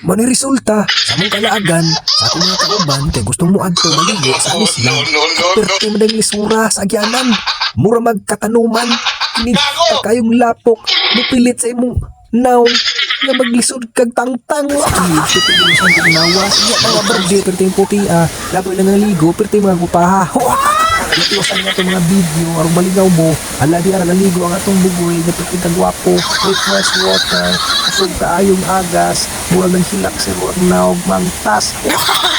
Maniresulta sa mong kalaagan sa akong mga kauban kay gusto mo adto maligo sa anis lang. Pero madang lisura sa agyanan. Mura magkatanuman. Kini kayong lapok. Mupilit sa imong naong nga maglisod kag tangtang. Piti mo siyang tinawa. Sige, mga berde, perti yung puti ah. Laboy lang naligo, perti mga kupaha. Itiwasan nga itong mga video, arong maligaw mo. Ala di ara naligo ang atong bugoy, gwapo. With fresh water, kusog kaayong agas. Mura ng hilak sa mura ng naog mangtas.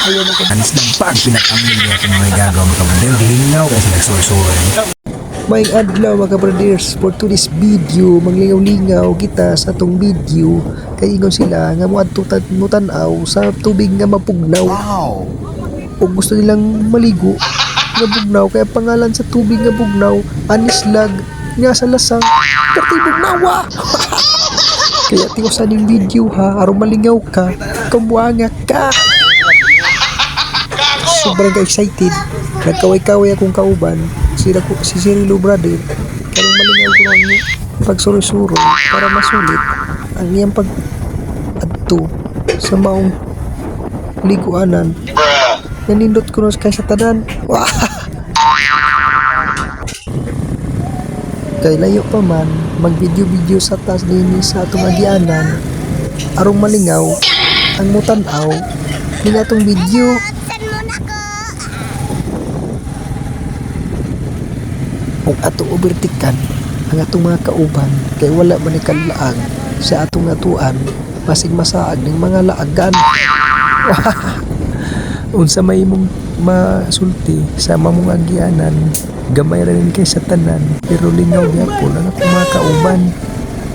Ayaw mo ko. Anis ng pag pinakamin niya kung may gagawa mo kabundel. Lingaw kasi nagsursura. May adlaw mga brothers for today's video manglingaw-lingaw kita sa atong video kay ingon sila nga mo adtutan mo tan-aw sa tubig nga mapugnaw Wow! o gusto nilang maligo nga bugnaw kaya pangalan sa tubig nga bugnaw anislag nga sa lasang kati bugnawa! Kaya tiwasan yung video ha? Aron malingaw ka kamuanga ka! Sobrang ka-excited nagkaway-kaway akong kauban. Sila ko si Cirilo brother. Karong malingaw ko lang pagsuro-suro para masulit ang iyang pag adto sa maong liguanan nanindot ko na kay sa tanan. Kay layo pa man mag video video sa taas din sa atong agianan. Arong malingaw ang mutanaw. Ning atong video. Ug atong overtikan ang atong mga kauban kay wala man ni kalaag sa atong atuan masig masaag ng mga laagan unsa may imong masulti sa mamong agyanan gamay ra rin kay sa tanan pero lingaw gyapon ang akong mga kauban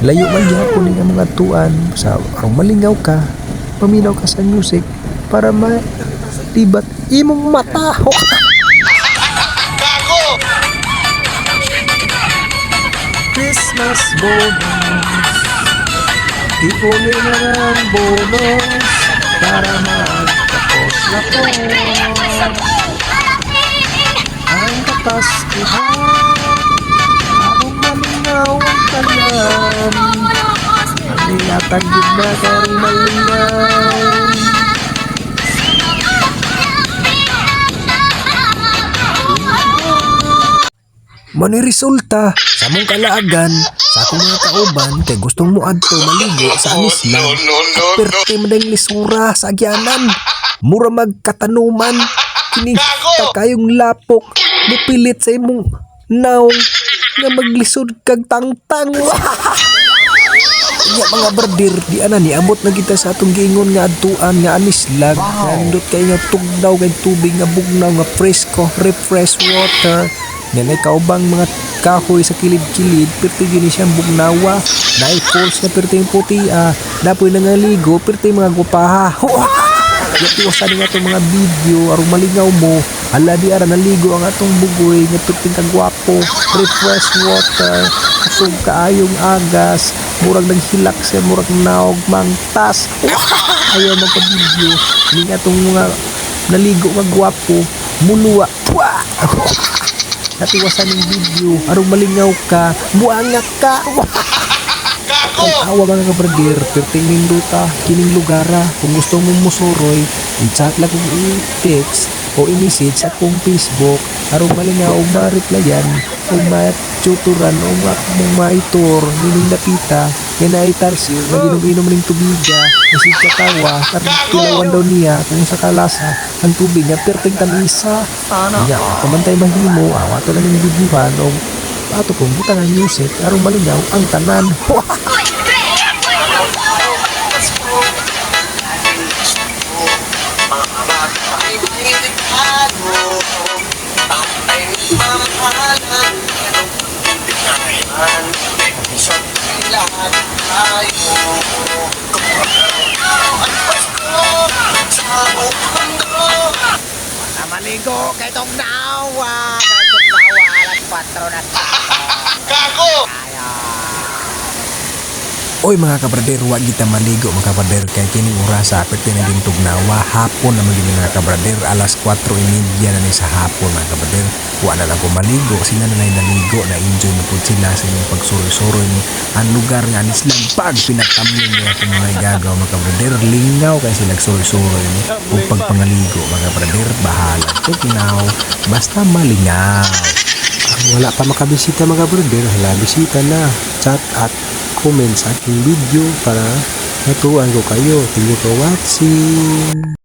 layo man gyapon ning among atuan sa ang malingaw ka paminaw ka sa music para ma tibat imong mata. Christmas bonus. Ipunin na ng bonus para magtapos na po ang kapaskuhan Arong malingaw ang tanan Ang iatagid na karong malingaw Maniresulta sa mong kalaagan sa akong mga kauban kay gustong mo adto maligo sa anis lang. Aperte madang lisura sa agyanan. Mura magkatanuman. Kini kayong lapok. Mupilit sa imong naong nga maglisod kag tangtang. Nga mga bardir, di ana ni abot na kita sa atong giingon nga adtuan nga anis lag. Nandot kay nga tugnaw kay tubig nga bugnaw nga fresco, refresh water. Yan ay kaubang mga kahoy sa kilid-kilid, perti gini siyang bugnawa. Na falls na perti yung puti, ah. Napoy nangaligo, perti mga gupaha. Yati sa nga itong mga video, arong malingaw mo. Ala di ara naligo ang atong bugoy, nga perti kang gwapo. Refresh water, kusog kaayong agas. Murag nang hilak sa murag naog mangtas. Ayaw magka-video. Hindi nga itong mga naligo nga gwapo. Muluwa. Pwa! natiwasan ng video arong malingaw ka buangak ka ang awa mga kabradir perting minduta kining lugara. Kung gusto mong musuroy i-chat lang kung i-text o i-message sa akong Facebook. Arong malingaw o ma-replyan o ma-tutoran o ma- mong maitor nining napita. Nga naitarsil na ginom-inom ning tubiga na si katawa karang tilawan daw niya kung sa kalasa ang tubig niya perting tanisa Iya, kamantay mahimo, awa to lang yung bibuhan o ato kong butang ang music, arong malingaw ang tanan. Maligo kay tong nawa, 4 na Gago! Oy mga kabrader, wag kita maligo mga kabrader kay kining orasa aperte na din tugnawa hapon na maging mga kabrader alas 4:30 na ni sa hapon mga kabrader. Wa na lang ko maligo sila na naligo na enjoy na pud sila sa inyong pagsuroy-suroy ni ang lugar nga anis lang pag pinatamlin niya kung mga igagaw mga kabrader lingaw kay sila suroy-suroy ni ug pagpangaligo mga kabrader bahala tugnaw basta malingaw. Wala pa makabisita mga brother, hala bisita na. Chat at comment sa aking video para maturuan ko kayo. Thank you for watching.